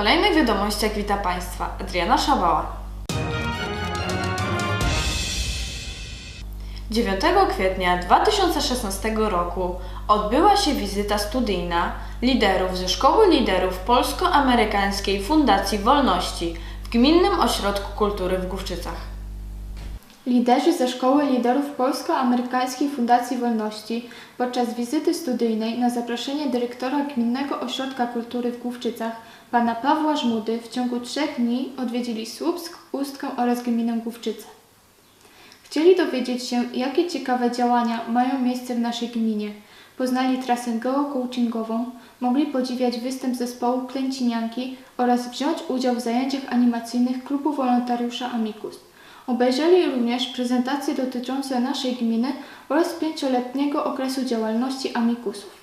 Kolejnych wiadomościach wita Państwa Adriana Szabała. 9 kwietnia 2016 roku odbyła się wizyta studyjna liderów ze Szkoły Liderów Polsko-Amerykańskiej Fundacji Wolności w Gminnym Ośrodku Kultury w Główczycach. Liderzy ze Szkoły Liderów Polsko-Amerykańskiej Fundacji Wolności podczas wizyty studyjnej na zaproszenie dyrektora Gminnego Ośrodka Kultury w Główczycach, pana Pawła Żmudy, w ciągu trzech dni odwiedzili Słupsk, Ustkę oraz gminę Główczyce. Chcieli dowiedzieć się, jakie ciekawe działania mają miejsce w naszej gminie. Poznali trasę geocoachingową, mogli podziwiać występ zespołu Klęcinianki oraz wziąć udział w zajęciach animacyjnych klubu wolontariusza Amicus. Obejrzeli również prezentacje dotyczące naszej gminy oraz pięcioletniego okresu działalności Amicusów.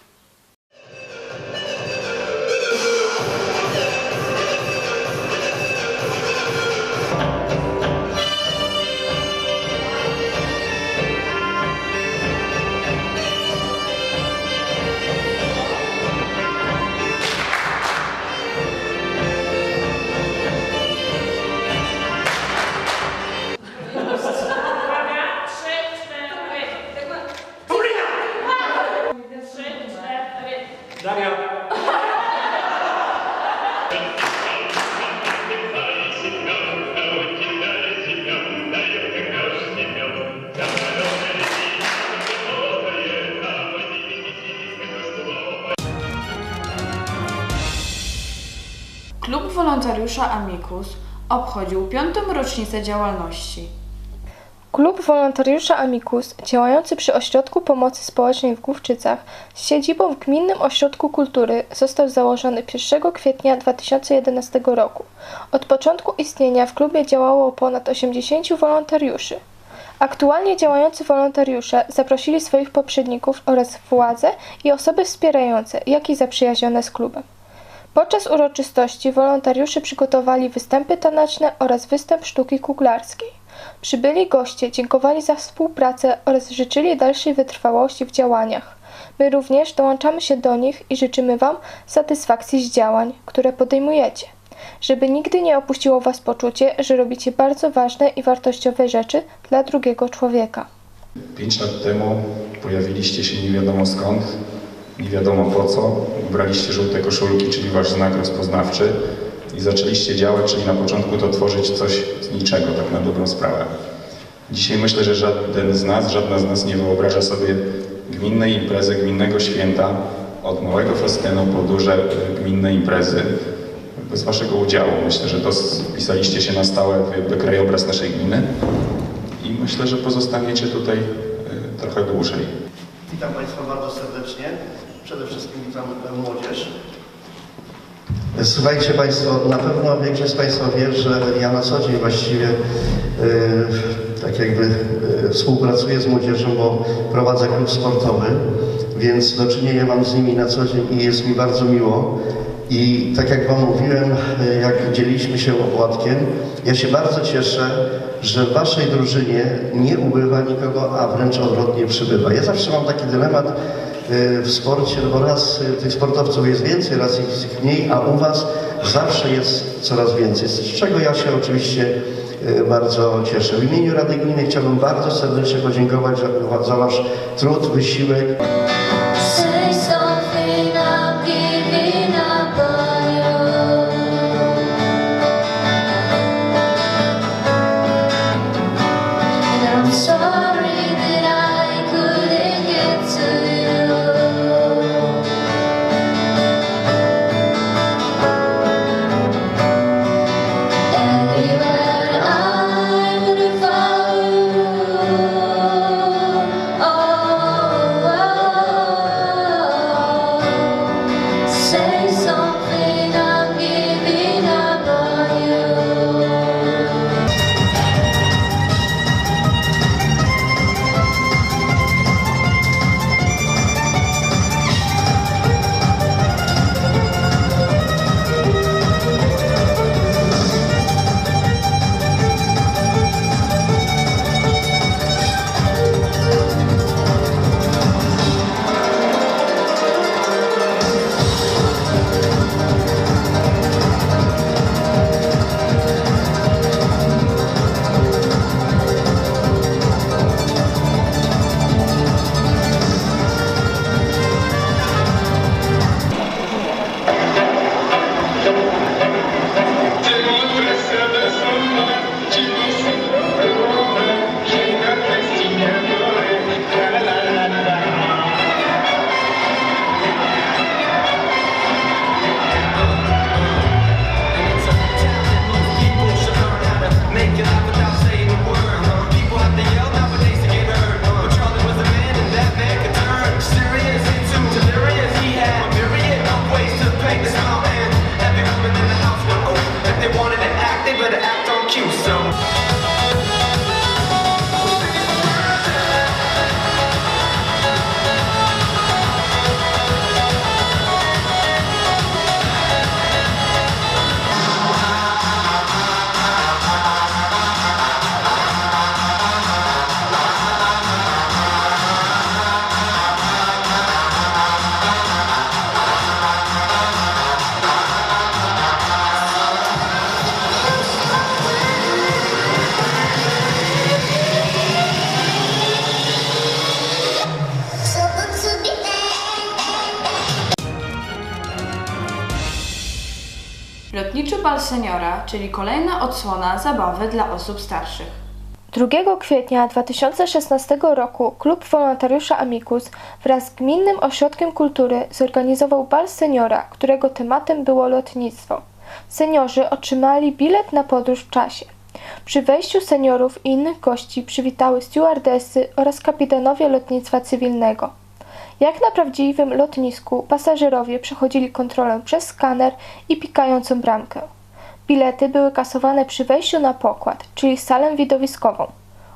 Wolontariusza Amicus obchodził piątą rocznicę działalności. Klub Wolontariusza Amicus, działający przy Ośrodku Pomocy Społecznej w Główczycach z siedzibą w Gminnym Ośrodku Kultury, został założony 1 kwietnia 2011 roku. Od początku istnienia w klubie działało ponad 80 wolontariuszy. Aktualnie działający wolontariusze zaprosili swoich poprzedników oraz władze i osoby wspierające, jak i zaprzyjaźnione z klubem. Podczas uroczystości wolontariusze przygotowali występy taneczne oraz występ sztuki kuglarskiej. Przybyli goście dziękowali za współpracę oraz życzyli dalszej wytrwałości w działaniach. My również dołączamy się do nich i życzymy Wam satysfakcji z działań, które podejmujecie. Żeby nigdy nie opuściło Was poczucie, że robicie bardzo ważne i wartościowe rzeczy dla drugiego człowieka. Pięć lat temu pojawiliście się nie wiadomo skąd, nie wiadomo po co. Ubraliście żółte koszulki, czyli wasz znak rozpoznawczy i zaczęliście działać, czyli na początku to tworzyć coś z niczego, tak na dobrą sprawę. Dzisiaj myślę, że żaden z nas, żadna z nas nie wyobraża sobie gminnej imprezy, gminnego święta, od małego festynu po duże gminne imprezy, bez waszego udziału. Myślę, że to wpisaliście się na stałe w krajobraz naszej gminy i myślę, że pozostaniecie tutaj y, trochę dłużej. Witam Państwa bardzo serdecznie. Przede wszystkim witam młodzież. Słuchajcie Państwo, na pewno większość z Państwa wie, że ja na co dzień właściwie e, tak jakby e, współpracuję z młodzieżą, bo prowadzę klub sportowy, więc do czynienia mam z nimi na co dzień i jest mi bardzo miło. I tak jak Wam mówiłem, e, jak dzieliliśmy się opłatkiem, ja się bardzo cieszę, że w Waszej drużynie nie ubywa nikogo, a wręcz odwrotnie przybywa. Ja zawsze mam taki dylemat w sporcie, no bo raz e, tych sportowców jest więcej, raz jest ich mniej, a u Was zawsze jest coraz więcej, z czego ja się oczywiście e, bardzo cieszę. W imieniu Rady Gminy chciałbym bardzo serdecznie podziękować za, za Wasz trud, wysiłek. Lotniczy Bal Seniora, czyli kolejna odsłona zabawy dla osób starszych. 2 kwietnia 2016 roku klub wolontariusza Amicus wraz z Gminnym Ośrodkiem Kultury zorganizował bal seniora, którego tematem było lotnictwo. Seniorzy otrzymali bilet na podróż w czasie. Przy wejściu seniorów i innych gości przywitały stewardesy oraz kapitanowie lotnictwa cywilnego. Jak na prawdziwym lotnisku, pasażerowie przechodzili kontrolę przez skaner i pikającą bramkę. Bilety były kasowane przy wejściu na pokład, czyli salę widowiskową.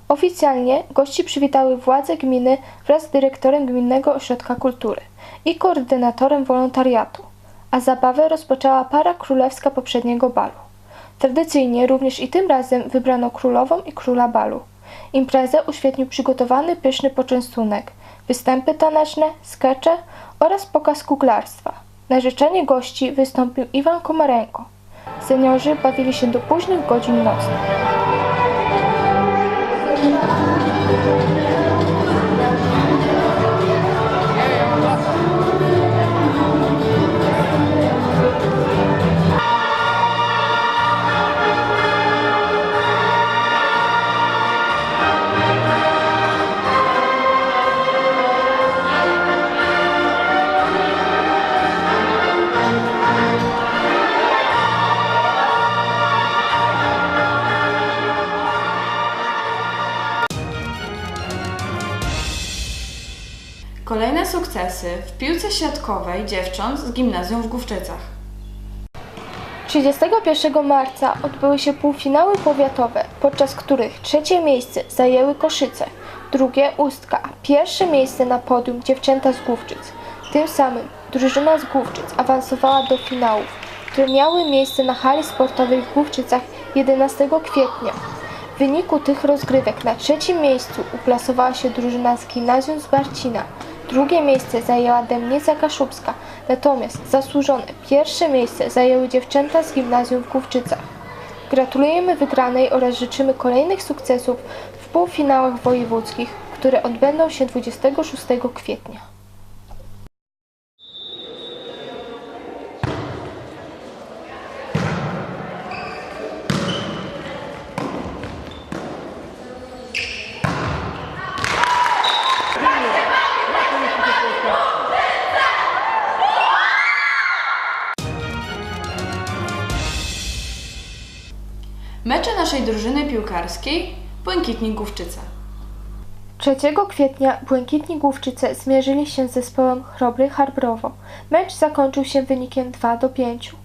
Oficjalnie gości przywitały władze gminy wraz z dyrektorem Gminnego Ośrodka Kultury i koordynatorem wolontariatu, a zabawę rozpoczęła para królewska poprzedniego balu. Tradycyjnie również i tym razem wybrano królową i króla balu. Imprezę uświetnił przygotowany pyszny poczęstunek, występy taneczne, skecze oraz pokaz kuglarstwa. Na życzenie gości wystąpił Iwan Komarenko. Seniorzy bawili się do późnych godzin nocnych. Sukcesy w piłce siatkowej dziewcząt z gimnazjum w Główczycach. 31 marca odbyły się półfinały powiatowe, podczas których trzecie miejsce zajęły Koszyce, drugie Ustka, pierwsze miejsce na podium dziewczęta z Główczyc. Tym samym drużyna z Główczyc awansowała do finałów, które miały miejsce na hali sportowej w Główczycach 11 kwietnia. W wyniku tych rozgrywek na trzecim miejscu uplasowała się drużyna z gimnazjum z Barcina. Drugie miejsce zajęła Demnica Kaszubska, natomiast zasłużone pierwsze miejsce zajęły dziewczęta z gimnazjum w Główczycach. Gratulujemy wygranej oraz życzymy kolejnych sukcesów w półfinałach wojewódzkich, które odbędą się 26 kwietnia. Mecze naszej drużyny piłkarskiej Błękitni Główczyce. 3 kwietnia Błękitni Główczyce zmierzyli się z zespołem Chrobry Harbrowo. Mecz zakończył się wynikiem 2 do 5.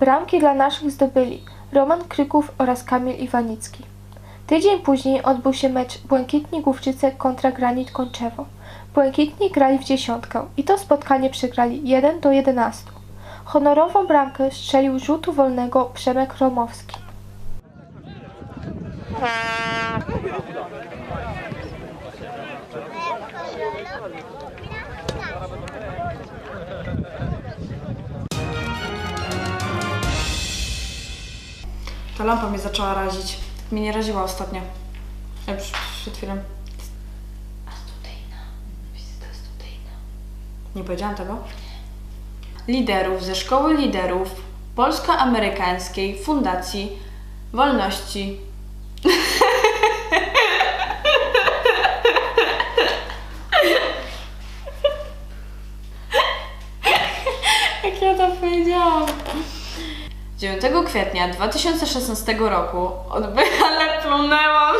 Bramki dla naszych zdobyli Roman Kryków oraz Kamil Iwanicki. Tydzień później odbył się mecz Błękitni Główczyce kontra Granit Kończewo. Błękitni grali w dziesiątkę i to spotkanie przegrali 1 do 11. Honorową bramkę strzelił rzutu wolnego Przemek Romowski. Ta lampa mnie zaczęła razić. Mnie nie raziła ostatnio. Ja przy- przed chwilą. A studyjna. Wizyta studyjna. Nie powiedziałam tego? Liderów ze Szkoły Liderów Polsko-Amerykańskiej Fundacji Wolności. Jak ja to powiedziałam? 9 kwietnia 2016 roku odby... ale plunęłam.